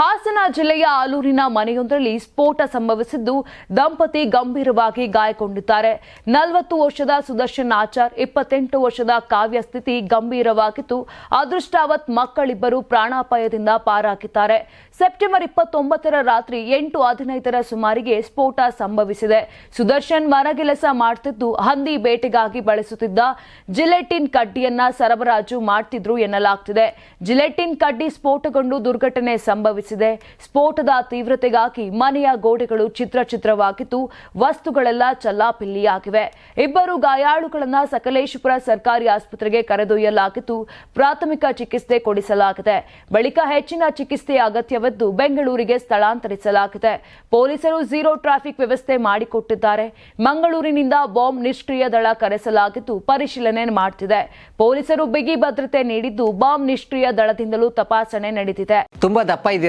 ಹಾಸನ ಜಿಲ್ಲೆಯ ಆಲೂರಿನ ಮನೆಯೊಂದರಲ್ಲಿ ಸ್ಫೋಟ ಸಂಭವಿಸಿದ್ದು ದಂಪತಿ ಗಂಭೀರವಾಗಿ ಗಾಯಗೊಂಡಿದ್ದಾರೆ. ನಲವತ್ತು ವರ್ಷದ ಸುದರ್ಶನ್ ಆಚಾರ್, ಇಪ್ಪತ್ತೆಂಟು ವರ್ಷದ ಕಾವ್ಯ ಸ್ಥಿತಿ ಗಂಭೀರವಾಗಿತ್ತು. ಅದೃಷ್ಟಾವತ್ ಮಕ್ಕಳಿಬ್ಬರು ಪ್ರಾಣಾಪಾಯದಿಂದ ಪಾರಾಗಿದ್ದಾರೆ. ಸೆಪ್ಟೆಂಬರ್ ಇಪ್ಪತ್ತೊಂಬತ್ತರ ರಾತ್ರಿ ಎಂಟು ಹದಿನೈದರ ಸುಮಾರಿಗೆ ಸ್ಫೋಟ ಸಂಭವಿಸಿದೆ. ಸುದರ್ಶನ್ ಮರಗೆಲಸ ಮಾಡುತ್ತಿದ್ದು ಹಂದಿ ಬೇಟೆಗಾಗಿ ಬಳಸುತ್ತಿದ್ದ ಜಿಲೆಟಿನ್ ಕಡ್ಡಿಯನ್ನ ಸರಬರಾಜು ಮಾಡ್ತಿದ್ರು ಎನ್ನಲಾಗ್ತಿದೆ. ಜಿಲೆಟಿನ್ ಕಡ್ಡಿ ಸ್ಫೋಟಗೊಂಡು ದುರ್ಘಟನೆ ಸಂಭವಿಸಿದೆ. ಸ್ಫೋಟದ ತೀವ್ರತೆಗಾಗಿ ಮನೆಯ ಗೋಡೆಗಳು ಚಿತ್ರ ಚಿತ್ರವಾಗಿದ್ದು ವಸ್ತುಗಳೆಲ್ಲ ಚಲ್ಲಾಪಿಲ್ಲಿಯಾಗಿವೆ. ಇಬ್ಬರು ಗಾಯಾಳುಗಳನ್ನು ಸಕಲೇಶಪುರ ಸರ್ಕಾರಿ ಆಸ್ಪತ್ರೆಗೆ ಕರೆದೊಯ್ಯಲಾಗಿದ್ದು, ಪ್ರಾಥಮಿಕ ಚಿಕಿತ್ಸೆ ಕೊಡಿಸಲಾಗಿದೆ. ಬಳಿಕ ಹೆಚ್ಚಿನ ಚಿಕಿತ್ಸೆ ಅಗತ್ಯವಿದ್ದು ಬೆಂಗಳೂರಿಗೆ ಸ್ಥಳಾಂತರಿಸಲಾಗಿದೆ. ಪೊಲೀಸರು ಝೀರೋ ಟ್ರಾಫಿಕ್ ವ್ಯವಸ್ಥೆ ಮಾಡಿಕೊಟ್ಟಿದ್ದಾರೆ. ಮಂಗಳೂರಿನಿಂದ ಬಾಂಬ್ ನಿಷ್ಕ್ರಿಯ ದಳ ಕರೆಸಲಾಗಿದ್ದು, ಪರಿಶೀಲನೆ ಮಾಡುತ್ತಿದೆ ಪೊಲೀಸರು ಬಿಗಿ ಭದ್ರತೆ ನೀಡಿದ್ದು, ಬಾಂಬ್ ನಿಷ್ಕ್ರಿಯ ದಳದಿಂದಲೂ ತಪಾಸಣೆ ನಡೆದಿದೆ. ತುಂಬಾ ದಪ್ಪ